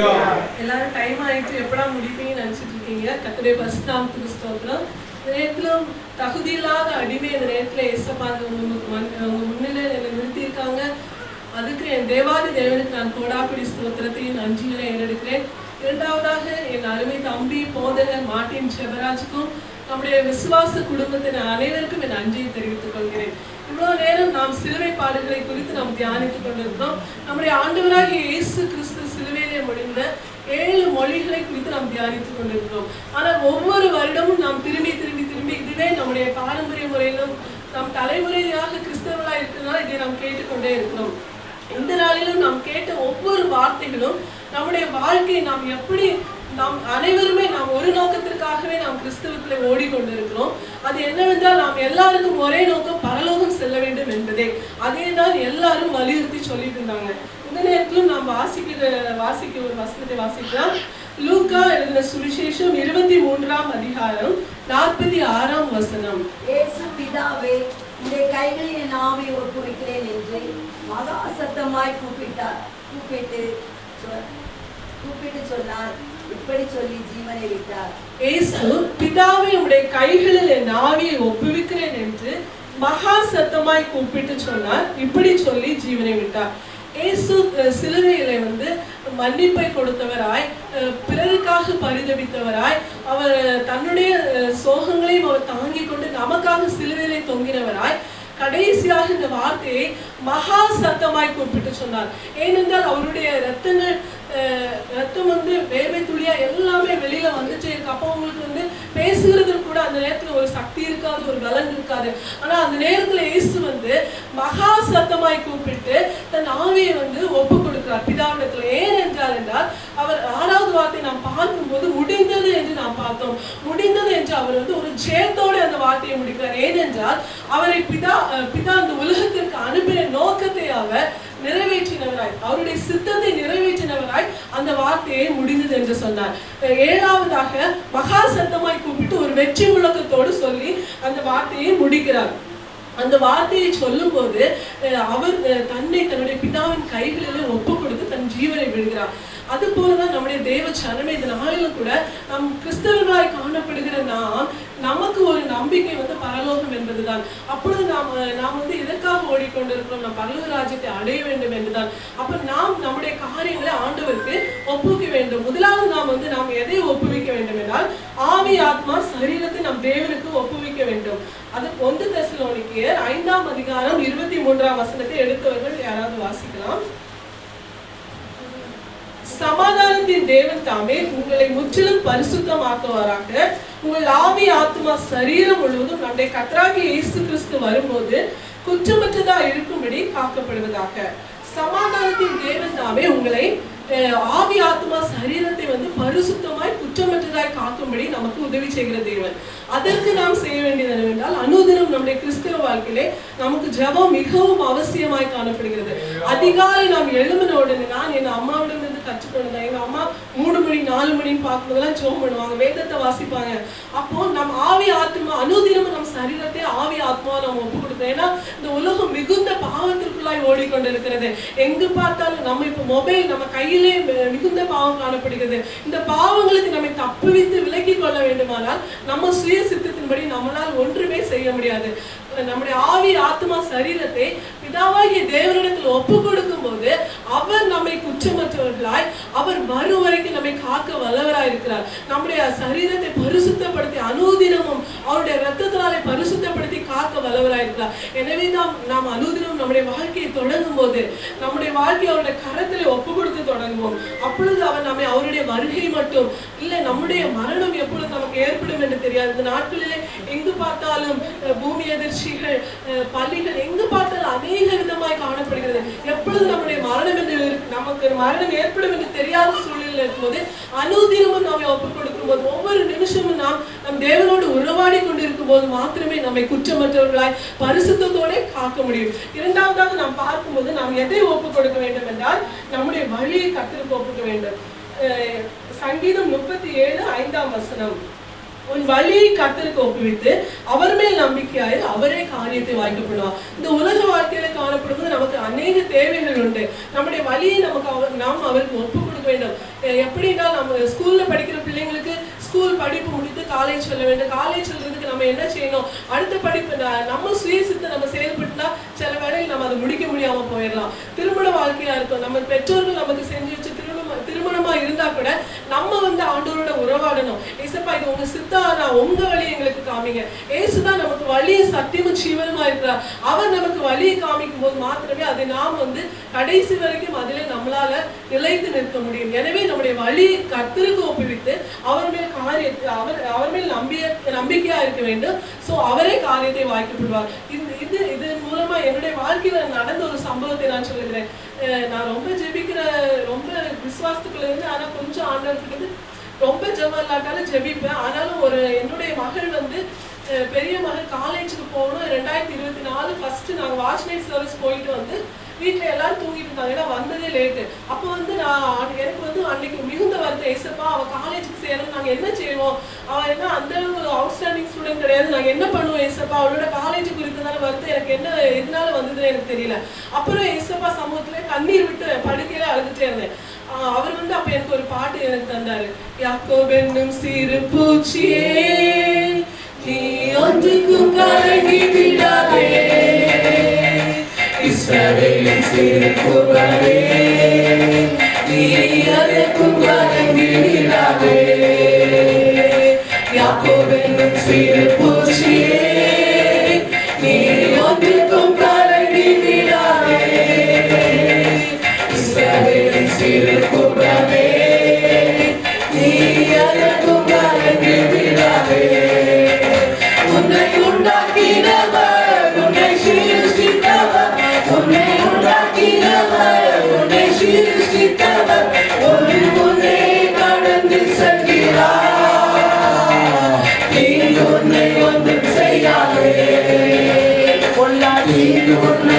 எல்லாரும் டைம் ஆயிட்டு எப்படா முடிப்பீங்கன்னு நினைச்சிட்டு இருக்கீங்க? கத்துடைய ஃபர்ஸ்ட் நாம் கிறிஸ்தோத்திரம் இந்த தகுதி இல்லாத அடிமை இந்த நேரத்துல ஏசப்பா உங்களுக்கு உங்க மன்- என்னை நிறுத்தியிருக்காங்க. அதுக்கு என் தேவாதி தேவனுக்கு நான் கோடாக்குடி ஸ்தோத்திரத்தையும் நன்றிகளை ஏறெடுக்கிறேன். இரண்டாவதாக என் அருமை தம்பி போதகர் மாட்டின் செபராஜுக்கும் நம்முடைய விசுவாச குடும்பத்தின் அனைவருக்கும் என் நன்றியை தெரிவித்துக் கொள்கிறேன். இவ்வளவு நேரம் நாம் சிலுவை பாடுகளை குறித்து நாம் தியானித்துக் கொண்டிருக்கிறோம். நம்முடைய ஆண்டவராகிய இயேசு கிறிஸ்து சிலுவையிலே முடிந்த ஏழு மொழிகளை குறித்து நாம் தியானித்துக் கொண்டிருக்கிறோம். ஆனால் ஒவ்வொரு வருடமும் நாம் திரும்பி திரும்பி திரும்பி இதுவே நம்முடைய பாரம்பரிய முறையிலும் நம் தலைமுறையாக கிறிஸ்தவர்களாக இருக்கிறதுனால இதை நாம் கேட்டுக்கொண்டே இருக்கிறோம். இந்த நாளிலும் நாம் கேட்ட ஒவ்வொரு வார்த்தைகளும் நம்முடைய வாழ்க்கையை நாம் எப்படி நாம் அனைவருமே நாம் ஒரு நோக்கத்திற்காகவே நாம் கிறிஸ்தவத்துல ஓடிக்கொண்டிருக்கிறோம். அது என்னவென்றால் நாம் எல்லாருக்கும் ஒரே நோக்கம் பரலோகம் செல்ல வேண்டும் என்பதே. அதே தான் எல்லாரும் வலியுறுத்தி சொல்லிட்டு இருந்தாங்க. இந்த நேரத்திலும் நாம் வாசிக்கிற வாசிக்க ஒரு வசனத்தை வாசிக்கலாம். லூக்கா எழுதின சுவிசேஷம் இருபத்தி மூன்றாம் அதிகாரம் நாற்பத்தி ஆறாம் வசனம். ஏசு பிதாவே உடைய கைகளில் என் ஆவி ஒப்புவிக்கிறேன் என்று மகா சத்தமாய் கூப்பிட்டார். கூப்பிட்டு கூப்பிட்டு சொன்னார். இப்படி சொல்லி ஜீவனை விட்டார். இயேசு பிதாவை உடைய கைகளில் என் ஆவியை ஒப்புவிக்கிறேன் என்று மகா சத்தமாய் கூப்பிட்டு சொன்னார். இப்படி சொல்லி ஜீவனை விட்டார். இயேசு சிலுவையில வந்து மன்னிப்பை கொடுத்தவராய் அஹ், பிறருக்காக பரிதவித்தவராய் அவர் தன்னுடைய சோகங்களையும் அவர் தாங்கிக் கொண்டு நமக்காக சிலுவையிலே தொங்கினவராய் கடைசியாக இந்த வார்த்தையை மகா சத்தமாய் கூப்பிட்டு சொன்னார். ஏனென்றால் அவருடைய ரத்தங்கள் ரத்தம் வந்து வேர்வை துளியா எல்லாமே வெளியில வந்துட்டே இருக்கு அப்போ வந்து பேசுகிறதுக்கு கூட அந்த நேரத்துல ஒரு சக்தி இருக்காது ஒரு பலன் இருக்காது. ஆனா அந்த நேரத்துல இயேசு வந்து மகா சத்தமாய் கூப்பிட்டு தன் ஆவியை வந்து ஒப்பு கொடுக்கிறார். பிதாவிடத்துல. ஏன் என்றால் என்றால் அவர் ஆறாவது வார்த்தை நாம் பார்க்கும்போது முடிந்தது என்று நாம் பார்த்தோம். முடிந்தது என்று அவர் வந்து ஒரு ஜெயத்தோடு அந்த வார்த்தையை முடிக்கிறார். ஏனென்றால் அவரை பிதா அஹ் பிதா அந்த உலகத்திற்கு அனுப்பின நோக்கத்தை அவர் நிறைவேற்றினவராய் அவருடைய சித்தத்தை நிறைவேற்றினவராய் அந்த வார்த்தையை முடிந்தது என்று சொன்னார். ஏழாவதாக மகா சத்தமாய் கூப்பிட்டு ஒரு வெற்றி முழக்கத்தோடு சொல்லி அந்த வார்த்தையை முடிக்கிறார். அந்த வார்த்தையை சொல்லும்போது அஹ் அவர் தன்னை தன்னுடைய பிதாவின் கைகளிலே ஒப்பு கொடுத்து தன் ஜீவனை விடுகிறார். அது போலதான் நம்முடைய தேவ சனமே இந்த நாளிலும் கூட நம் கிறிஸ்தவர்களாய் காணப்படுகிற நாம் நமக்கு ஒரு நம்பிக்கை வந்து பரலோகம் என்பதுதான். அப்பொழுது நாம் நாம் வந்து எதற்காக ஓடிக்கொண்டிருக்கிறோம்? நாம் பரலோக ராஜ்யத்தை அடைய வேண்டும் என்றுதான் அப்ப நாம் நம்முடைய காரியங்களை ஆண்டவருக்கு ஒப்புவிக்க வேண்டும். முதலாவது நாம் வந்து நாம் எதை ஒப்புவிக்க வேண்டும் என்றால் ஆவி ஆத்மா சரீரத்தை நம் தேவனுக்கு ஒப்புவிக்க வேண்டும். அது ஒன்று தெசலோனிக்கேயர் ஐந்தாம் அதிகாரம் இருபத்தி மூன்றாம் வசனத்தை எடுத்தவர்கள் யாராவது வாசிக்கலாம். சமாதானத்தின் தேவன் தாமே உங்களை முற்றிலும் பரிசுத்தமாக்குவாராக. உங்கள் ஆவி ஆத்மா சரீரம் முழுவதும் நம்முடைய கத்ராகி இயேசு கிறிஸ்து வரும்போது குற்றமற்றதா இருக்கும்படி காக்கப்படுவதாக. சமாதானத்தின் தேவன் தாமே உங்களை ஆவி ஆத்மா சரீரத்தை வந்து பரிசுத்தமாய் குற்றமற்றதாய் காக்கும்படி நமக்கு உதவி செய்கிற தேவன். அதற்கு நாம் செய்ய வேண்டியது என்னவென்றால் அனுதினம் நம்முடைய கிறிஸ்தவ வாழ்க்கையிலே நமக்கு ஜெபம் மிகவும் அவசியமாய் காணப்படுகிறது. அதிகாலை நாம் எழும்பின உடனே நான் என் அம்மாவிடம் கற்றுக்கொண்டதா எங்கள் அம்மா மூணு மணி நாலு மணின்னு பார்க்கும்போதெல்லாம் ஜோம் பண்ணுவாங்க. வேதத்தை வாசிப்பாங்க. அப்போ நம் ஆவி ஆத்மா அனுதினமும் நம் சரீரத்தை ஆவி ஆத்மா நம்ம ஒப்பு கொடுத்தோம் ஏன்னா இந்த உலகம் மிகுந்த பாவத்திற்குள்ளாய் ஓடிக்கொண்டிருக்கிறது. எங்கு பார்த்தாலும் நம்ம இப்போ மொபைல் நம்ம கையிலே மிகுந்த பாவம் காணப்படுகிறது. இந்த பாவங்களுக்கு நம்மை தப்புவித்து விலக்கி கொள்ள வேண்டுமானால் நம்ம சுய சித்தத்தின்படி நம்மளால் ஒன்றுமே செய்ய முடியாது. நம்முடைய ஆவி ஆத்மா சரீரத்தை பிதாவாகிய தேவனிடத்தில் ஒப்பு கொடுக்கும் போது அவர் நம்மை குற்றமற்றவர்களாய் அவர் வரும் வரைக்கும் நம்மை காக்க வல்லவராய் இருக்கிறார் நம்முடைய சரீரத்தை பரிசுத்தப்படுத்தி அனுதினமும் அவருடைய ரத்தத்தினாலே பரிசுத்தப்படுத்தி காக்க வல்லவராய் இருக்கிறார் எனவே நாம் நாம் அனுதினம் நம்முடைய வாழ்க்கையை தொடங்கும் போது நம்முடைய வாழ்க்கையை அவருடைய கரத்திலே ஒப்பு கொடுத்து தொடங்குவோம். அப்பொழுது அவர் நம்மை அவருடைய வருகை மட்டும் இல்லை நம்முடைய மரணம் எப்பொழுது நமக்கு ஏற்படும் என்று தெரியாது. இந்த நாட்களிலே எங்கு பார்த்தாலும் அஹ், பூமி அதிர்ச்சிகள் அஹ், பள்ளிகள் எங்கு பார்த்தாலும் அநேக விதமாய் காணப்படுகிறது. எப்பொழுது நம்முடைய மரணம் என்று நமக்கு மரணம் ஏற்படும் என்று தெரியாத சூழ்நிலை இருக்கும்போது அனுதினமும் நாம ஒப்பு கொடுக்கும் போது ஒவ்வொரு நிமிஷமும் நாம் நம் தேவனோடு உறவாடி கொண்டிருக்கும் போது மாத்திரமே நம்மை குற்றமற்றவர்களாய் பரிசுத்தத்தோட காக்க முடியும். இரண்டாவதாக நாம் பார்க்கும்போது நாம் எதை ஒப்பு கொடுக்க வேண்டும் என்றால் நம்முடைய வழியை கத்திற்கு ஒப்புக்க வேண்டும். அஹ், சங்கீதம் முப்பத்தி ஏழு ஐந்தாம் வசனம். உன் வழியை கத்தருக்கு ஒப்புவித்து அவர் மேல் நம்பிக்கையாயிரு அவரே காரியத்தை வாய்க்கப்படுவார். இந்த உலக வாழ்க்கையில காணப்படும்போது நமக்கு அநேக தேவைகள் உண்டு. நம்முடைய வழியை நமக்கு அவர் நாம் அவருக்கு ஒப்பு கொடுக்க வேண்டும் எப்படின்னா நம்ம ஸ்கூல்ல படிக்கிற பிள்ளைங்களுக்கு ஸ்கூல் படிப்பு முடித்து காலேஜ் செல்ல வேண்டும். காலேஜ் செல்றதுக்கு நம்ம என்ன செய்யணும்? அடுத்த படிப்பு நம்ம நம்ம சுயசித்த நம்ம செயல்பட்டுனா சில வேளையில் நம்ம அதை முடிக்க முடியாம போயிடலாம். திருமண வாழ்க்கையா இருக்கும் நம்ம பெற்றோர்கள் நமக்கு செஞ்சு வச்சு தூரமா இருந்தா கூட நம்ம வந்து ஆண்டவரோட உறவாடணும். ஏசப்பா இது உங்க சித்தாரா உங்க வழி எங்களுக்கு காமிங்க. ஏசுதான் நமக்கு வழியை சத்தியமும் ஜீவனுமா இருக்கிறார் அவர் நமக்கு வழியை காமிக்கும் போது மாத்திரமே அதை நாம் வந்து கடைசி வரைக்கும் அதிலே நம்மளால நிலைத்து நிற்க முடியும். எனவே நம்முடைய வழியை கத்திற்கு ஒப்புவித்து அவர் மேல் காரியத்தை அவர் அவர் மேல் நம்பிய நம்பிக்கையா இருக்க வேண்டும். சோ அவரே காரியத்தை வாய்க்கப்படுவார். இந்த இது இதன் மூலமா என்னுடைய வாழ்க்கையில நடந்த ஒரு சம்பவத்தை நான் சொல்லுகிறேன். நான் ரொம்ப ஜெபிக்கிற ரொம்ப விசுவாசத்துக்குள்ள இருந்து ஆனா கொஞ்சம் ஆண்டவர்கிட்ட ரொம்ப ஜெபம் இல்லாட்டாலும் ஜெபிப்பேன். ஆனாலும் ஒரு என்னுடைய மகள் வந்து பெரிய மகள் காலேஜுக்கு போகணும். ரெண்டாயிரத்தி இருபத்தி நாலு ஃபர்ஸ்ட் நாங்கள் வாஷ் நைட் சர்வீஸ் போயிட்டு வந்து வீட்டில் எல்லாரும் தூங்கிட்டு இருந்தாங்க. ஏன்னா வந்ததே லேட்டு அப்போ வந்து நான் அன்னை- எனக்கு வந்து அன்னைக்கு மிகுந்த வருத்தம். ஏசப்பா அவள் காலேஜுக்கு சேரணும். நாங்கள் என்ன செய்வோம்? அவள் என்ன அந்த அவுட்ஸ்டாண்டிங் ஸ்டூடெண்ட் கிடையாது. நாங்கள் என்ன பண்ணுவோம் ஏசப்பா? அவளோட காலேஜ் குறித்ததான வருத்தம். எனக்கு என்ன எதனால வந்ததுன்னு எனக்கு தெரியல. அப்புறம் ஏசப்பா சமூகத்துல கண்ணீர் விட்டு படுக்கையில அழுதுட்டே இருந்தேன். அவர் வந்து அப்ப எனக்கு ஒரு பாட்டு எனக்கு தந்தாரு. யாக்கோ பெண்ணும் சிறு பூச்சியே நீ ஒன்றுக்கும் கலங்கி விடாதே. இஸ்ரவேலின் சிறு குரலே நீ அதற்கும் கலங்கி விடாதே சிறு பூச்சியே Його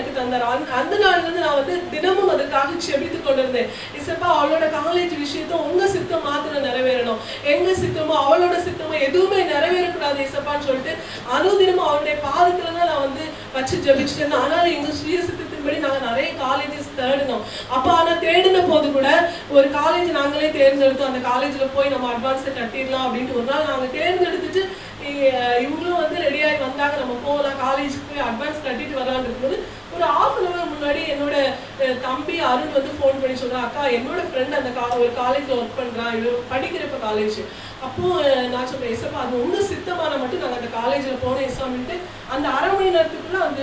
எனக்கு தந்தார் அந்த- அந்த நாள்ல இருந்து நான் வந்து தினமும் அதுக்காக செபித்து கொண்டிருந்தேன். இசப்பா அவளோட காலேஜ் விஷயத்த உங்க சித்தம் மாத்திரம் நிறைவேறணும். எங்க சித்தமோ அவளோட சித்தமோ எதுவுமே நிறைவேறக்கூடாது இசப்பான்னு சொல்லிட்டு அனுதினமும் அவளுடைய பாதத்துல தான் நான் வந்து வச்சு ஜபிச்சுட்டேன் இருந்தேன். ஆனாலும் எங்க சுய சித்தத்தின்படி நாங்கள் நிறைய காலேஜஸ் தேடினோம். அப்போ ஆனால் தேடின போது கூட ஒரு காலேஜ் நாங்களே தேர்ந்தெடுத்தோம். அந்த காலேஜில் போய் நம்ம அட்வான்ஸை கட்டிடலாம் அப்படின்ட்டு ஒரு நாள் நாங்கள் தேர்ந்தெடுத்துட்டு இவங்களும் வந்து ரெடியாகி வந்தாங்க. நம்ம போகலாம். காலேஜுக்கு போய் அட்வான்ஸ் கட்டிட்டு வரலாம்னு இருக்கும்போது ஒரு ஆஃப் அன் அவர் முன்னாடி என்னோட தம்பி அருண் வந்து ஃபோன் பண்ணி சொல்றான் அக்கா என்னோட ஃப்ரெண்ட் அந்த கா ஒரு காலேஜில் ஒர்க் பண்ணுறான் இவ படிக்கிறப்ப காலேஜ் அப்போது நான் சொல்கிறேன் எஸ்எப்பா அது உங்க சித்தமான மட்டும் நாங்கள் அந்த காலேஜில் போனோம் எசாமின்ட்டு அந்த அரை மணி நேரத்துக்குள்ள அந்த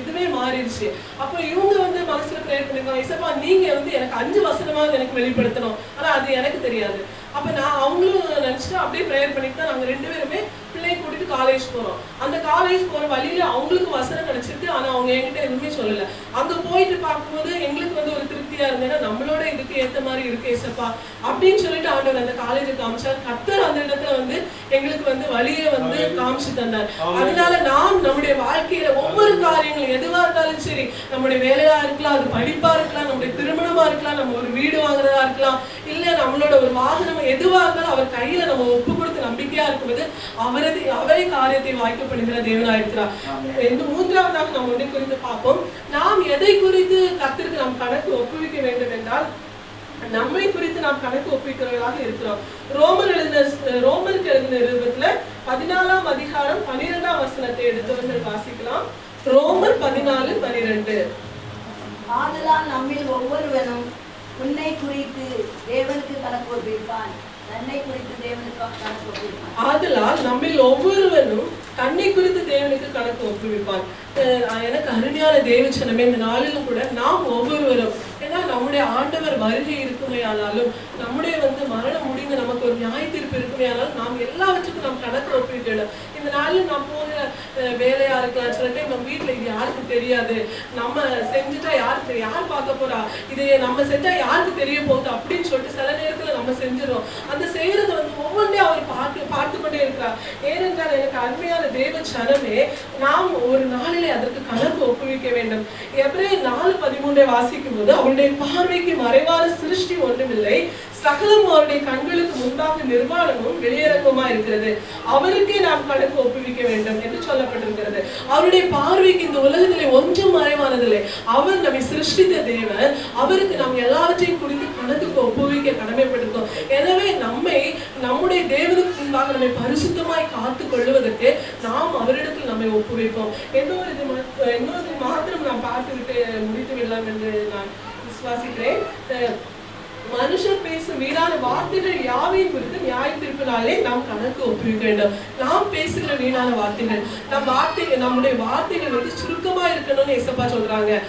இதுவே மாறிடுச்சு. அப்போ இவங்க வந்து மனசில் ப்ரேயர் பண்ணியிருக்காங்க எஸ்எப்பா நீங்கள் வந்து எனக்கு அஞ்சு வசனமாக எனக்கு வெளிப்படுத்தணும். ஆனால் அது எனக்கு தெரியாது. அப்போ நான் அவங்களும் நினச்சிட்டு அப்படியே ப்ரேயர் பண்ணிட்டு தான் நாங்கள் ரெண்டு பேருமே பிள்ளைய கூட்டிட்டு காலேஜ் போறோம். அந்த காலேஜ் போற வழியில அவங்களுக்கு வசனம் கிடைச்சிருக்கு. ஆனா அவங்க என்கிட்ட எதுவுமே சொல்லல. அங்க போயிட்டு பார்க்கும்போது எங்களுக்கு வந்து ஒரு திருப்தியா இருந்தேன்னா நம்மளோட இதுக்கு ஏத்த மாதிரி இருக்கு ஏசப்பா. அப்படின்னு சொல்லிட்டு ஆண்டவர் அந்த காலேஜ் காமிச்சார். கத்தர் அந்த இடத்துல வந்து எங்களுக்கு வந்து வழியை வந்து காமிச்சு தந்தார். அதனால நாம் நம்முடைய வாழ்க்கையில ஒவ்வொரு காரியங்களும் எதுவா இருந்தாலும் சரி நம்முடைய வேலையா இருக்கலாம் அது படிப்பா இருக்கலாம் நம்முடைய திருமணமா இருக்கலாம் நம்ம ஒரு வீடு வாங்குறதா இருக்கலாம் இல்ல நம்மளோட ஒரு வாகனம் எதுவா இருந்தாலும் அவர் கையில நம்ம ஒப்பு கொடுத்து நம்பிக்கையா இருக்கும்போது அவரது அவரே காரியத்தை வாய்க்கப்படுகிற தேவனா இருக்கிறார் இந்த மூன்றாவதாக நாம் ஒன்றை குறித்து பார்ப்போம். நாம் எதை குறித்து கத்திற்கு நாம் கணக்கு ஒப்புவிக்க வேண்டும் என்றால் நம்மை குறித்து நாம் கணக்கு ஒப்புவிக்கிறவர்களாக இருக்கிறோம். ரோமர் எழுதின ரோமருக்கு எழுதின நிருபத்துல பதினாலாம் அதிகாரம் பனிரெண்டாம் வசனத்தை எடுத்தவர்கள் வாசிக்கலாம். ரோமர் பதினாலு பனிரெண்டு. ஆதலால் நம்மில் ஒவ்வொருவனும் உன்னை குறித்து தேவனுக்கு கணக்கு ஒப்பிப்பான் ஆதலால் நம்மில் ஒவ்வொருவனும் தன்னை குறித்து தேவனுக்கு கணக்கு ஒப்புவிப்பான் அஹ் எனக்கு அருமையான தேவச்சனமே இந்த நாளிலும் கூட நாம் ஒவ்வொருவரும் ஏன்னா நம்முடைய ஆண்டவர் வருகை இருக்குமே ஆனாலும் நம்முடைய வந்து மரணம் முடிந்து நமக்கு ஒரு நியாய தீர்ப்பு இருக்குமே ஆனாலும் நாம் எல்லாவற்றுக்கும் கணக்கு ஒப்புவிக்கணும் இந்த நாளில் நம்ம போகிற வேலையா இருக்கலாம் சில டைம் நம்ம வீட்டுல இது யாருக்கு தெரியாது? நம்ம செஞ்சுட்டா யாருக்கு யார் பார்க்க போறா? இது நம்ம செஞ்சா யாருக்கு தெரிய போகுது அப்படின்னு சொல்லிட்டு சில நேரத்துல நம்ம செஞ்சிடும் அந்த செய்யறது வந்து ஒவ்வொன்றையும் அவர் பார்த்து பார்த்து கொண்டே இருக்கிறார் ஏனென்றால் எனக்கு அருமையான தேவ சனமே நாம் ஒரு நாளிலே அதற்கு கணக்கு ஒப்புவிக்க வேண்டும். எப்படி நாலு பதிமூன்றை வாசிக்கும் போது அவருடைய பார்வைக்கு மறைவான சிருஷ்டி ஒன்றுமில்லை. சகலம் அவருடைய கண்களுக்கு முன்பாக நிர்மாணமும் வெளியரங்கமா இருக்கிறது. அவருக்கே நாம் கணக்கு ஒப்புவிக்க வேண்டும் என்று சொல்லப்பட்டிருக்கிறது. அவருடைய பார்வைக்கு இந்த உலகத்திலே ஒன்றும் மறைவானதில்லை. அவர் நம்மை சிருஷ்டித்த தேவன். அவருக்கு நாம் எல்லாவற்றையும் குறித்து கணக்குக்கு ஒப்புவிக்க கடமைப்பட்டிருக்கோம். எனவே நம்மை நம்முடைய தேவனுக்கு முன்பாக நம்மை பரிசுத்தமாய் காத்து கொள்வதற்கு நாம் அவரிடத்தில் நம்மை ஒப்புவிப்போம். இன்னொரு இது இன்னொரு மாத்திரம் நாம் பார்த்துவிட்டு முடித்து விடலாம் என்று நான் விசுவாசிக்கிறேன். மனுஷர் பேசும் வீணான வார்த்தைகள் யாவையும் குறித்து நியாய நாளே நாம் கணக்கு ஒப்புவிக்க வேண்டும். நாம் பேசுகிற வீணான வார்த்தைகள் நம் வார்த்தை நம்முடைய வார்த்தைகள் வந்து சுருக்கமா இருக்கணும்னு எசப்பா சொல்றாங்க.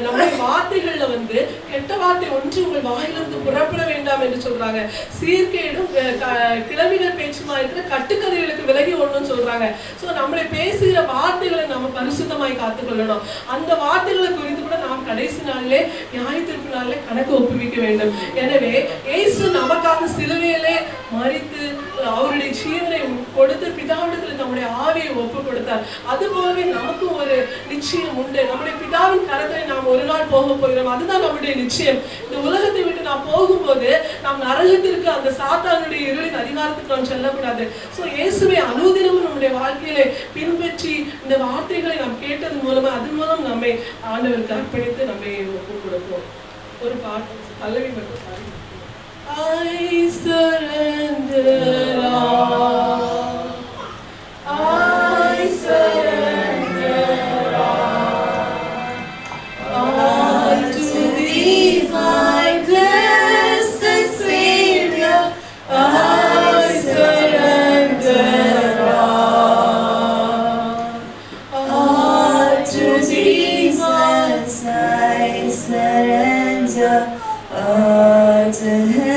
நம்முடைய வார்த்தைகள்ல வந்து கெட்ட வார்த்தை ஒன்று உங்கள் வாயிலிருந்து புறப்பட வேண்டாம் என்று சொல்றாங்க. சீர்கேடும் அஹ் க- பேச்சுமா இருக்கிற கட்டுக்கதைகளுக்கு விலகி ஒண்ணும் சொல்றாங்க. சோ நம்மளை பேசுகிற வார்த்தைகளை நம்ம பரிசுத்தமாய் காத்துக்கொள்ளணும். அந்த வார்த்தைகளை குறித்து கூட கடைசி நாளிலே நியாய தீர்ப்பு நாளிலே கணக்கு ஒப்புவிக்க வேண்டும். எனவே இயேசு நமக்காக சிலுவையிலே மறித்து அவருடைய ஜீவனை கொடுத்து பிதாவிடத்தில் நம்முடைய ஆவியை ஒப்பு கொடுத்தார் அது போலவே நமக்கும் ஒரு நிச்சயம் உண்டு. நம்முடைய பிதாவின் கரத்தை நாம் ஒரு நாள் போக போகிறோம். அதுதான் நம்முடைய நிச்சயம். இந்த உலகத்தை விட்டு நான் போகும்போது நாம் நரகத்திற்கு அந்த சாத்தானுடைய இருளின் அதிகாரத்துக்கு நாம் செல்லக்கூடாது. ஸோ இயேசுவை அனுதினமும் நம்முடைய வாழ்க்கையிலே பின்பற்றி இந்த வார்த்தைகளை நாம் கேட்டது மூலமா அதன் மூலம் நம்மை ஆண்டவருக்கு அர்ப்பணித்து நம்மை ஒப்பு கொடுப்போம் ஒரு பாட்டு பல்லவி மட்டும் I surrender อาจจะ